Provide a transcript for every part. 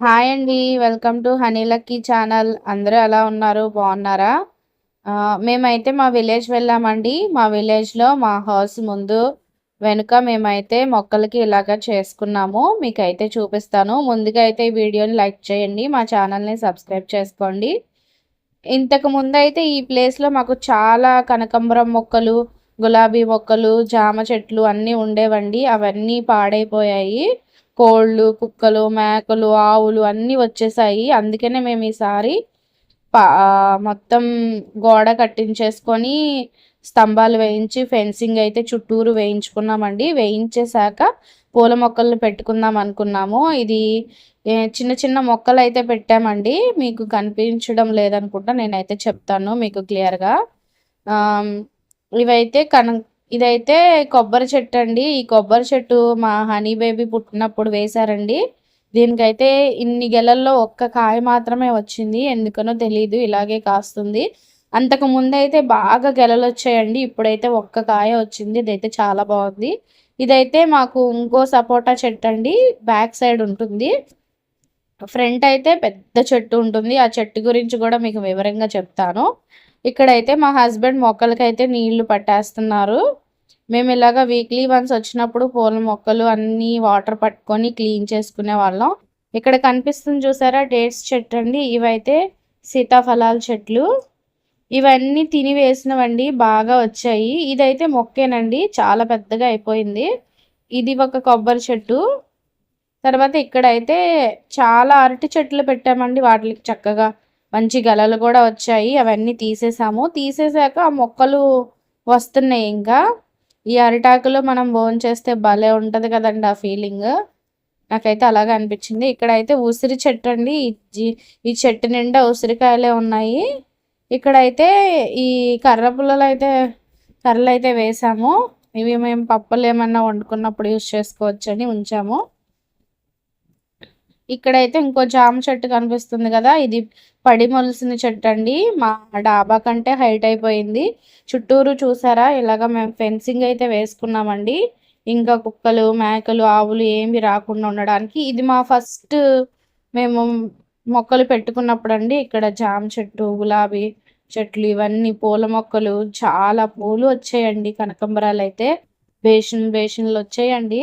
Hi అండి welcome to Honey Lucky channel అందరూ ఎలా ఉన్నారు? బాగున్నారా? మేమైతే మా విలేజ్ వెళ్ళామండి. మా విలేజ్లో మా హౌస్ ముందు వెనుక మేమైతే మొక్కలకి ఇలాగ చేసుకున్నాము. మీకైతే చూపిస్తాను. ముందుగా అయితే ఈ వీడియోని లైక్ చేయండి. మా ఛానల్ని సబ్స్క్రైబ్ చేసుకోండి. ఇంతకు ముందు అయితే ఈ ప్లేస్లో మాకు చాలా కనకాంబరం మొక్కలు గులాబీ మొక్కలు జామ చెట్లు అన్నీ ఉండేవండి. అవన్నీ పాడైపోయాయి. కోళ్ళు కుక్కలు మేకలు ఆవులు అన్నీ వచ్చేసాయి. అందుకనే మేము ఈసారి పా మొత్తం గోడ కట్టించేసుకొని స్తంభాలు వేయించి ఫెన్సింగ్ అయితే చుట్టూరు వేయించుకున్నామండి. వేయించేశాక పూల మొక్కలు పెట్టుకుందాం అనుకున్నాము. ఇది చిన్న చిన్న మొక్కలు అయితే పెట్టామండి. మీకు కనిపించడం లేదనుకుంటా నేనైతే చెప్తాను మీకు క్లియర్గా. ఇవైతే కన ఇదైతే కొబ్బరి చెట్టు అండి. ఈ కొబ్బరి చెట్టు మా హనీ బేబీ పుట్టినప్పుడు వేశారండి. దీనికైతే ఇన్ని గెలల్లో ఒక్క కాయ మాత్రమే వచ్చింది. ఎందుకనో తెలియదు ఇలాగే కాస్తుంది. అంతకు ముందు అయితే బాగా గెలలు వచ్చాయండి. ఇప్పుడైతే ఒక్క కాయ వచ్చింది. ఇదైతే చాలా బాగుంది. ఇదైతే మాకు ఇంకో సపోటా చెట్టు అండి. బ్యాక్ సైడ్ ఉంటుంది. ఫ్రంట్ అయితే పెద్ద చెట్టు ఉంటుంది. ఆ చెట్టు గురించి కూడా మీకు వివరంగా చెప్తాను. ఇక్కడైతే మా హస్బెండ్ మొక్కలకైతే నీళ్ళు పట్టేస్తున్నారు. మేము ఇలాగ వీక్లీ వన్స్ వచ్చినప్పుడు పూల మొక్కలు అన్నీ వాటర్ పట్టుకొని క్లీన్ చేసుకునే వాళ్ళం. ఇక్కడ కనిపిస్తుంది చూసారా? డేట్స్ చెట్టు అండి. ఇవైతే సీతాఫలాల చెట్లు. ఇవన్నీ తిని వేసినవండి బాగా వచ్చాయి. ఇదైతే మొక్కేనండి. చాలా పెద్దగా అయిపోయింది. ఇది ఒక కొబ్బరి చెట్టు. తర్వాత ఇక్కడైతే చాలా అరటి చెట్లు పెట్టామండి వాటికి చక్కగా. మంచి గలలు కూడా వచ్చాయి. అవన్నీ తీసేసాము. తీసేసాక ఆ మొక్కలు వస్తున్నాయి ఇంకా. ఈ అరిటాకులో మనం భోంచేస్తే భలే ఉంటుంది కదండి ఆ ఫీలింగ్. నాకైతే అలాగే అనిపించింది. ఇక్కడైతే ఉసిరి చెట్టు అండి. ఈ ఈ చెట్టు నిండా ఉసిరికాయలే ఉన్నాయి. ఇక్కడైతే ఈ కర్ర పుల్లలు అయితే కర్రలు అయితే వేసాము. ఇవి మేము పప్పులు ఏమన్నా వండుకున్నప్పుడు యూస్ చేసుకోవచ్చని ఉంచాము. ఇక్కడైతే ఇంకో జామ చెట్టు కనిపిస్తుంది కదా. ఇది పడి మొలిసిన చెట్టు అండి. మా డాబా కంటే హైట్ అయిపోయింది. చుట్టూరు చూసారా? ఇలాగ మేము ఫెన్సింగ్ అయితే వేసుకున్నామండి. ఇంకా కుక్కలు మేకలు ఆవులు ఏమి రాకుండా ఉండడానికి. ఇది మా ఫస్ట్ మేము మొక్కలు పెట్టుకున్నప్పుడు అండి ఇక్కడ జామ చెట్టు గులాబీ చెట్లు ఇవన్నీ పూల మొక్కలు చాలా పూలు వచ్చాయండి. కనకంబరాలు అయితే బేషన్ బేషన్లు వచ్చాయండి.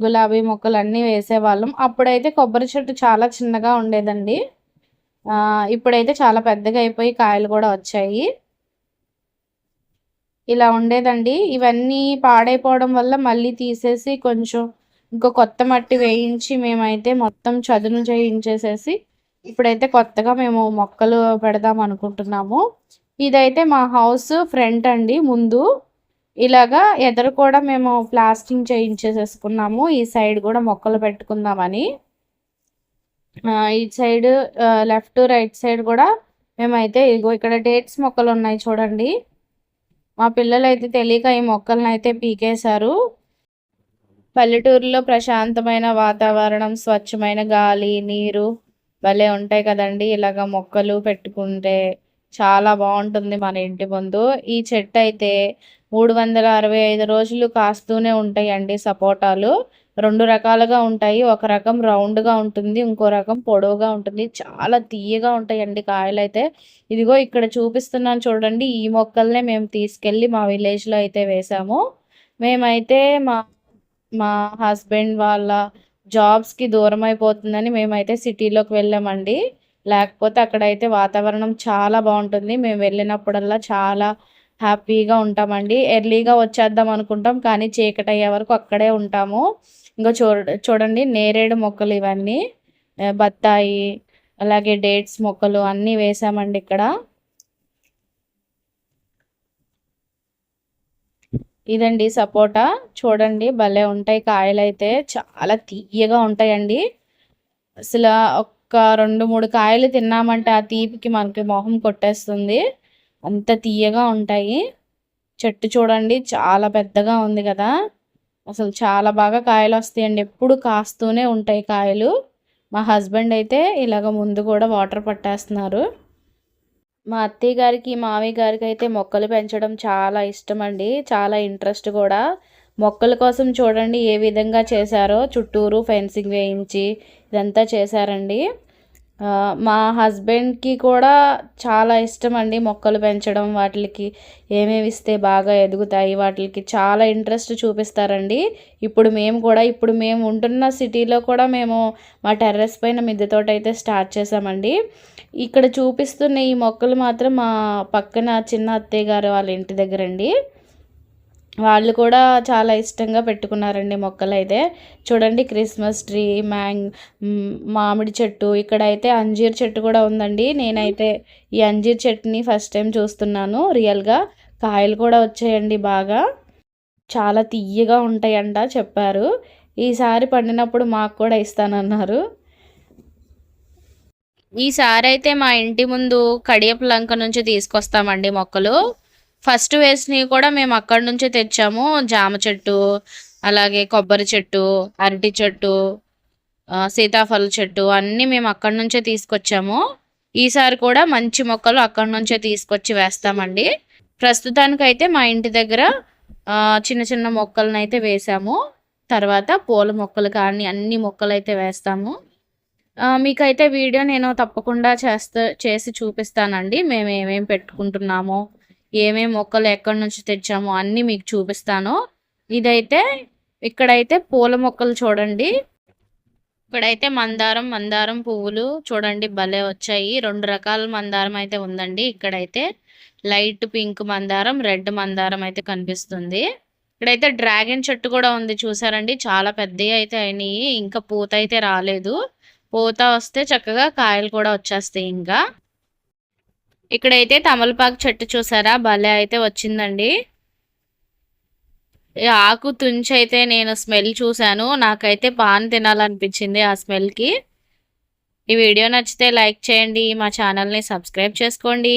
గులాబీ మొక్కలు అన్నీ వేసేవాళ్ళం. అప్పుడైతే కొబ్బరి చెట్టు చాలా చిన్నగా ఉండేదండి. ఇప్పుడైతే చాలా పెద్దగా అయిపోయి కాయలు కూడా వచ్చాయి. ఇలా ఉండేదండి. ఇవన్నీ పాడైపోవడం వల్ల మళ్ళీ తీసేసి కొంచెం ఇంకో కొత్త మట్టి వేయించి మేమైతే మొత్తం చదును చేయించేసేసి ఇప్పుడైతే కొత్తగా మేము మొక్కలు పెడదాం అనుకుంటున్నాము. ఇదైతే మా హౌస్ ఫ్రంట్ అండి ముందు. ఇలాగా ఎదరు కూడా మేము ప్లాస్టింగ్ చేయించేసేసుకున్నాము. ఈ సైడ్ కూడా మొక్కలు పెట్టుకుందామని. ఈ సైడ్ లెఫ్ట్ రైట్ సైడ్ కూడా మేమైతే ఇగో ఇక్కడ డేట్స్ మొక్కలు ఉన్నాయి చూడండి. మా పిల్లలు అయితే తెలియక ఈ మొక్కలను అయితే పీకేశారు. పల్లెటూరులో ప్రశాంతమైన వాతావరణం స్వచ్ఛమైన గాలి నీరు భలే ఉంటాయి కదండి. ఇలాగ మొక్కలు పెట్టుకుంటే చాలా బాగుంటుంది మన ఇంటి ముందు. ఈ చెట్టు అయితే మూడు వందల అరవై ఐదు రోజులు కాస్తూనే ఉంటాయండి సపోటాలు. రెండు రకాలుగా ఉంటాయి. ఒక రకం రౌండ్గా ఉంటుంది ఇంకో రకం పొడవుగా ఉంటుంది. చాలా తీయగా ఉంటాయండి కాయలు అయితే ఇదిగో ఇక్కడ చూపిస్తున్నాను చూడండి. ఈ మొక్కల్నే మేము తీసుకెళ్ళి మా విలేజ్లో అయితే వేసాము. మేమైతే మా మా హస్బెండ్ వాళ్ళ జాబ్స్కి దూరం అయిపోతుందని మేమైతే సిటీలోకి వెళ్ళామండి. లేకపోతే అక్కడైతే వాతావరణం చాలా బాగుంటుంది. మేము వెళ్ళినప్పుడల్లా చాలా హ్యాపీగా ఉంటామండి. ఎర్లీగా వచ్చేద్దాం అనుకుంటాం కానీ చీకటి అయ్యే వరకు అక్కడే ఉంటాము. ఇంకా చూ చూడండి నేరేడు మొక్కలు ఇవన్నీ బత్తాయి అలాగే డేట్స్ మొక్కలు అన్నీ వేసామండి ఇక్కడ. ఇదండి సపోటా. చూడండి భలే ఉంటాయి కాయలు అయితే చాలా తీయగా ఉంటాయండి. అసలు ఒక్క రెండు మూడు కాయలు తిన్నామంటే ఆ తీపికి మనకి మొహం కొట్టేస్తుంది. అంత తీయగా ఉంటాయి. చెట్టు చూడండి చాలా పెద్దగా ఉంది కదా. అసలు చాలా బాగా కాయలు వస్తాయండి. ఎప్పుడు కాస్తూనే ఉంటాయి కాయలు. మా హస్బెండ్ అయితే ఇలాగ ముందు కూడా వాటర్ పట్టేస్తున్నారు. మా అత్తయ్య గారికి మామయ్య గారికి అయితే మొక్కలు పెంచడం చాలా ఇష్టం అండి చాలా ఇంట్రెస్ట్ కూడా. మొక్కల కోసం చూడండి ఏ విధంగా చేశారో. చుట్టూరు ఫెన్సింగ్ వేయించి ఇదంతా చేశారండి. మా హస్బెండ్కి కూడా చాలా ఇష్టం అండి మొక్కలు పెంచడం వాటికి ఏమేమి ఇస్తే బాగా ఎదుగుతాయి వాటికి చాలా ఇంట్రెస్ట్ చూపిస్తారండి. ఇప్పుడు మేము కూడా ఇప్పుడు మేము ఉంటున్న సిటీలో కూడా మేము మా టెర్రస్ పైన మిద్దె తోట అయితే స్టార్ట్ చేసామండి ఇక్కడ చూపిస్తున్న ఈ మొక్కలు మాత్రం మా పక్కన చిన్న అత్తయ్య గారు వాళ్ళ ఇంటి దగ్గర అండి వాళ్ళు కూడా చాలా ఇష్టంగా పెట్టుకున్నారండి మొక్కలు అయితే చూడండి క్రిస్మస్ ట్రీ మ్యాంగ్ మామిడి చెట్టు ఇక్కడ అయితే అంజీర్ చెట్టు కూడా ఉందండి. నేనైతే ఈ అంజీర్ చెట్టుని ఫస్ట్ టైం చూస్తున్నాను రియల్గా. కాయలు కూడా వచ్చాయండి బాగా. చాలా తీయగా ఉంటాయంట చెప్పారు. ఈసారి పండినప్పుడు మాకు కూడా ఇస్తానన్నారు. ఈసారి అయితే మా ఇంటి ముందు కడియపు లంక నుంచి తీసుకొస్తామండి మొక్కలు. ఫస్ట్ వేసినవి కూడా మేము అక్కడి నుంచే తెచ్చాము. జామ చెట్టు అలాగే కొబ్బరి చెట్టు అరటి చెట్టు సీతాఫల చెట్టు అన్నీ మేము అక్కడి నుంచే తీసుకొచ్చాము. ఈసారి కూడా మంచి మొక్కలు అక్కడి నుంచే తీసుకొచ్చి వేస్తామండి. ప్రస్తుతానికైతే మా ఇంటి దగ్గర చిన్న చిన్న మొక్కలను అయితే వేసాము. తర్వాత పూల మొక్కలు కానీ అన్ని మొక్కలు అయితే వేస్తాము మీకైతే వీడియో నేను తప్పకుండా చేస్తా చేసి చూపిస్తానండి. మేము ఏమేమి పెట్టుకుంటున్నామో. ఏమేమి మొక్కలు ఎక్కడి నుంచి తెచ్చామో అన్నీ మీకు చూపిస్తాను. ఇదైతే ఇక్కడైతే పూల మొక్కలు చూడండి. ఇక్కడైతే మందారం మందారం పువ్వులు చూడండి భలే వచ్చాయి. రెండు రకాల మందారం అయితే ఉందండి ఇక్కడైతే. లైట్ పింక్ మందారం రెడ్ మందారం అయితే కనిపిస్తుంది. ఇక్కడైతే డ్రాగన్ చెట్టు కూడా ఉంది చూసారండి. చాలా పెద్దవి అయితే అయినాయి. ఇంకా పూత అయితే రాలేదు. పూత వస్తే చక్కగా కాయలు కూడా వచ్చేస్తాయి ఇంకా. ఇక్కడైతే తమలపాకు చెట్టు చూసారా? భలే అయితే వచ్చిందండి. ఆకు తుంచి అయితే నేను స్మెల్ చూశాను. నాకైతే పాన్ తినాలనిపించింది ఆ స్మెల్కి. ఈ వీడియో నచ్చితే లైక్ చేయండి. మా ఛానల్ని సబ్స్క్రైబ్ చేసుకోండి.